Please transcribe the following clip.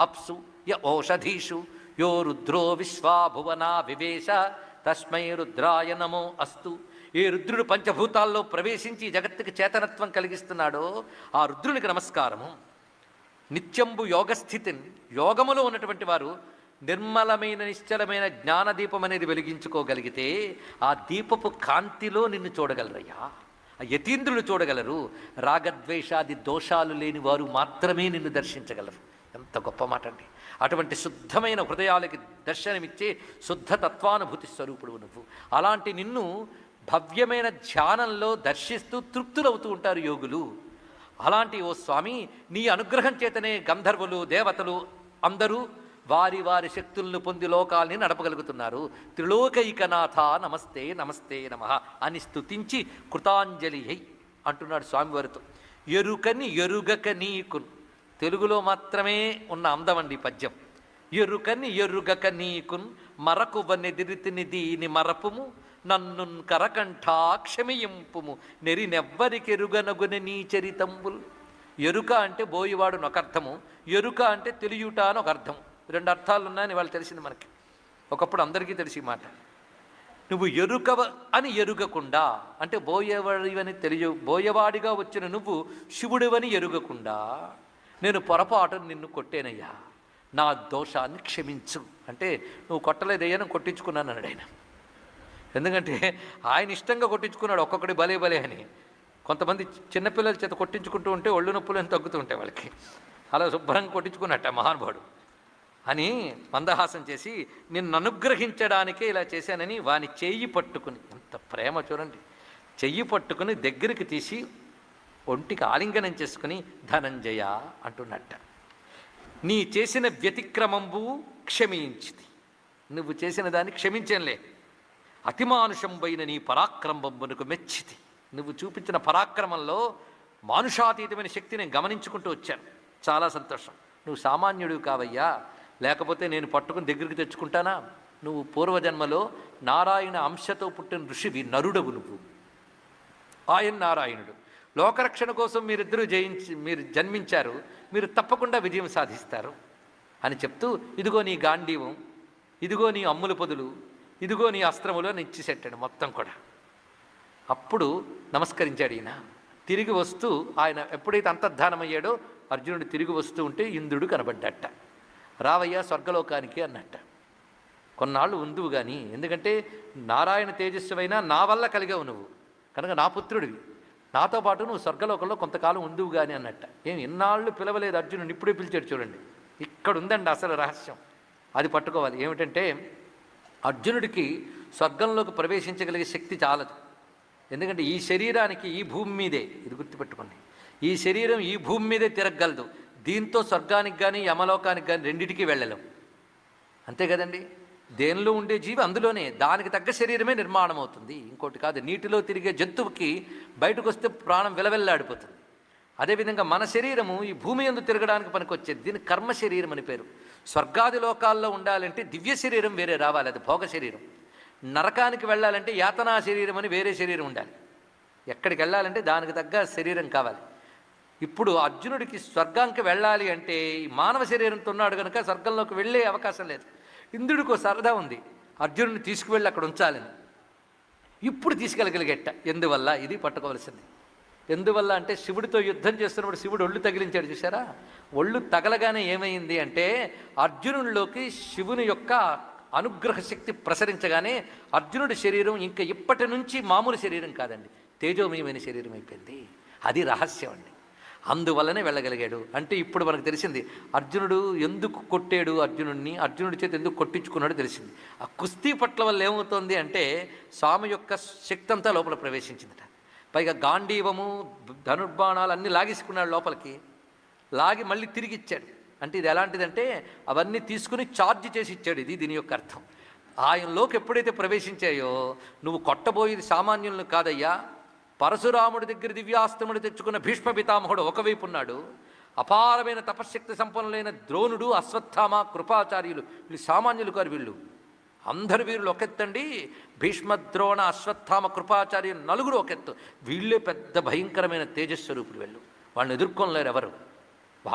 అప్సు య ఓషధీషు యో రుద్రో విశ్వాభువనా వివేశ తస్మై రుద్రాయ నమో అస్తు ఏ రుద్రుడు పంచభూతాల్లో ప్రవేశించి జగత్తుకి చేతనత్వం కలిగిస్తున్నాడో ఆ రుద్రునికి నమస్కారము. నిత్యంబు యోగస్థితిని యోగములో ఉన్నటువంటి వారు నిర్మలమైన నిశ్చలమైన జ్ఞానదీపం అనేది వెలిగించుకోగలిగితే ఆ దీపపు కాంతిలో నిన్ను చూడగలరయ్యా. ఆ యతీంద్రులు చూడగలరు. రాగద్వేషాది దోషాలు లేని వారు మాత్రమే నిన్ను దర్శించగలరు. ఎంత గొప్ప మాట అండి. అటువంటి శుద్ధమైన హృదయాలకి దర్శనమిచ్చే శుద్ధ తత్వానుభూతి స్వరూపుడు నువ్వు. అలాంటి నిన్ను భవ్యమైన ధ్యానంలో దర్శిస్తూ తృప్తులవుతూ ఉంటారు యోగులు. అలాంటి ఓ స్వామి నీ అనుగ్రహం చేతనే గంధర్వులు దేవతలు అందరూ వారి వారి శక్తులను పొంది లోకాల్ని నడపగలుగుతున్నారు. త్రిలోకైకనాథ నమస్తే నమస్తే నమ అని స్తుతించి కృతాంజలి హై అంటున్నాడు స్వామివారితో. ఎరుకని ఎరుగక నీకు తెలుగులో మాత్రమే ఉన్న అందమండి పద్యం. ఎరుకని ఎరుగక నీకున్ మరకువనెదిరితిని దీని మరపుము నన్నున్ కరకంఠా క్షమియింపుము నెరినెవ్వరికెరుగనగుని నీ చరితంబుల్. ఎరుక అంటే బోయివాడు ఒక అర్థము ఎరుక అంటే తెలియుట అని ఒక అర్థం రెండు అర్థాలు ఉన్నాయని వాళ్ళు తెలిసింది మనకి. ఒకప్పుడు అందరికీ తెలిసి మాట. నువ్వు ఎరుకవ అని ఎరుగకుండా అంటే బోయేవాడివని తెలియ బోయవాడిగా వచ్చిన నువ్వు శివుడివని ఎరుగకుండా నేను పొరపాటు నిన్ను కొట్టేనయ్యా. నా దోషాన్ని క్షమించు. అంటే నువ్వు కొట్టలేదయ్యా నేను కొట్టించుకున్నాను అన్నాడు ఆయన. ఎందుకంటే ఆయన ఇష్టంగా కొట్టించుకున్నాడు ఒక్కొక్కడి భలే భలే అని. కొంతమంది చిన్నపిల్లల చేత కొట్టించుకుంటూ ఉంటే ఒళ్ళు నొప్పులు అని తగ్గుతూ ఉంటాయి వాళ్ళకి. అలా శుభ్రంగా కొట్టించుకున్నట్ట మహానుభావుడు. అని మందహాసం చేసి నిన్ను అనుగ్రహించడానికే ఇలా చేశానని వాని చెయ్యి పట్టుకుని ఎంత ప్రేమ చూడండి. చెయ్యి పట్టుకుని దగ్గరికి తీసి ఒంటికి ఆలింగనం చేసుకుని ధనంజయ అంటున్నట్ట. నీ చేసిన వ్యతిక్రమంబు క్షమించింది నువ్వు చేసిన దాన్ని క్షమించంలే అతిమానుషంబైన నీ పరాక్రమంబునకు మెచ్చితి. నువ్వు చూపించిన పరాక్రమంలో మానుషాతీతమైన శక్తి నేను గమనించుకుంటూ వచ్చాను. చాలా సంతోషం. నువ్వు సామాన్యుడు కావయ్యా. లేకపోతే నేను పట్టుకుని దగ్గరికి తెచ్చుకుంటానా? నువ్వు పూర్వజన్మలో నారాయణ అంశతో పుట్టిన ఋషివి నరుడవు నువ్వు. ఆయన నారాయణుడు. లోకరక్షణ కోసం మీరిద్దరూ జయించి మీరు జన్మించారు. మీరు తప్పకుండా విజయం సాధిస్తారు అని చెప్తూ ఇదిగో నీ గాంధీవం ఇదిగో నీ అమ్ముల పొదులు ఇదిగో నీ అస్త్రములు అని ఇచ్చిసెట్టాడు మొత్తం కూడా. అప్పుడు నమస్కరించాడు ఈయన. తిరిగి వస్తూ ఆయన ఎప్పుడైతే అంతర్ధానమయ్యాడో అర్జునుడు తిరిగి వస్తూ ఉంటే ఇంద్రుడు కనబడ్డట. రావయ్యా స్వర్గలోకానికి అన్నట్ట. కొన్నాళ్ళు ఉందువు కానీ ఎందుకంటే నారాయణ తేజస్సువైనా నా వల్ల కలిగావు నువ్వు. కనుక నా పుత్రుడివి. నాతో పాటు నువ్వు స్వర్గలోకంలో కొంతకాలం ఉందివు కానీ అన్నట్ట. ఏం ఇన్నాళ్ళు పిలవలేదు అర్జునుడు ఇప్పుడే పిలిచాడు చూడండి. ఇక్కడ ఉందండి అసలు రహస్యం. అది పట్టుకోవాలి. ఏమిటంటే అర్జునుడికి స్వర్గంలోకి ప్రవేశించగలిగే శక్తి చాలదు. ఎందుకంటే ఈ శరీరానికి ఈ భూమి మీదే. ఇది గుర్తుపెట్టుకోండి. ఈ శరీరం ఈ భూమి మీదే తిరగగలదు. దీంతో స్వర్గానికి కానీ యమలోకానికి కానీ రెండిటికి వెళ్ళలేం. అంతే కదండి? దేనిలో ఉండే జీవి అందులోనే. దానికి తగ్గ శరీరమే నిర్మాణం అవుతుంది ఇంకోటి కాదు నీటిలో తిరిగే జంతువుకి బయటకు వస్తే ప్రాణం విలవెల్లాడిపోతుంది. అదేవిధంగా మన శరీరము ఈ భూమి ఎందు తిరగడానికి పనికొచ్చేది దీని కర్మ శరీరం అని పేరు. స్వర్గాది లోకాల్లో ఉండాలంటే దివ్య శరీరం వేరే రావాలి అది భోగ శరీరం. నరకానికి వెళ్ళాలంటే యాతనా శరీరం అని వేరే శరీరం ఉండాలి. ఎక్కడికి వెళ్ళాలంటే దానికి తగ్గ శరీరం కావాలి. ఇప్పుడు అర్జునుడికి స్వర్గానికి వెళ్ళాలి అంటే ఈ మానవ శరీరంతో ఉన్నాడు కనుక స్వర్గంలోకి వెళ్ళే అవకాశం లేదు. ఇంద్రుడికి ఒక సరదా ఉంది. అర్జునుడిని తీసుకువెళ్ళి అక్కడ ఉంచాలని. ఇప్పుడు తీసుకెళ్ళగలిగేట. ఎందువల్ల? ఇది పట్టుకోవలసింది. ఎందువల్ల అంటే శివుడితో యుద్ధం చేస్తున్నప్పుడు శివుడు ఒళ్ళు తగిలించాడు చూసారా ఒళ్ళు తగలగానే ఏమైంది అంటే అర్జునుడిలోకి శివుని యొక్క అనుగ్రహ శక్తి ప్రసరించగానే అర్జునుడి శరీరం ఇంకా ఇప్పటి నుంచి మామూలు శరీరం కాదండి. తేజోమయమైన శరీరం అయిపోయింది. అది రహస్యం అండి. అందువల్లనే వెళ్ళగలిగాడు. అంటే ఇప్పుడు మనకు తెలిసింది అర్జునుడు ఎందుకు కొట్టాడు అర్జునుడిని అర్జునుడి చేతి ఎందుకు కొట్టించుకున్నాడో తెలిసింది. ఆ కుస్తీ పట్ల వల్ల ఏమవుతుంది అంటే స్వామి యొక్క శక్తి అంతా లోపల ప్రవేశించిందట. పైగా గాంధీవము ధనుర్బాణాలు అన్నీ లాగేసుకున్నాడు లోపలికి. లాగి మళ్ళీ తిరిగి ఇచ్చాడు అంటే ఇది ఎలాంటిదంటే అవన్నీ తీసుకుని ఛార్జ్ చేసి ఇచ్చాడు ఇది దీని యొక్క అర్థం. ఆయనలోకి ఎప్పుడైతే ప్రవేశించాయో నువ్వు కొట్టబోయేది సామాన్యులను కాదయ్యా. పరశురాముడి దగ్గర దివ్యాస్త్రముడు తెచ్చుకున్న భీష్మ పితామహుడు ఒకవైపు ఉన్నాడు. అపారమైన తపశ్శక్తి సంపన్నులైన ద్రోణుడు అశ్వత్థామ కృపాచార్యులు వీళ్ళు సామాన్యులు కారు వీళ్ళు. అందరు వీరులు ఒకెత్తండి. భీష్మ ద్రోణ అశ్వత్థామ కృపాచార్యులు నలుగురు ఒకెత్తు. వీళ్ళే పెద్ద భయంకరమైన తేజస్వరూపులు వెళ్ళు. వాళ్ళని ఎదుర్కొనలేరు ఎవరు.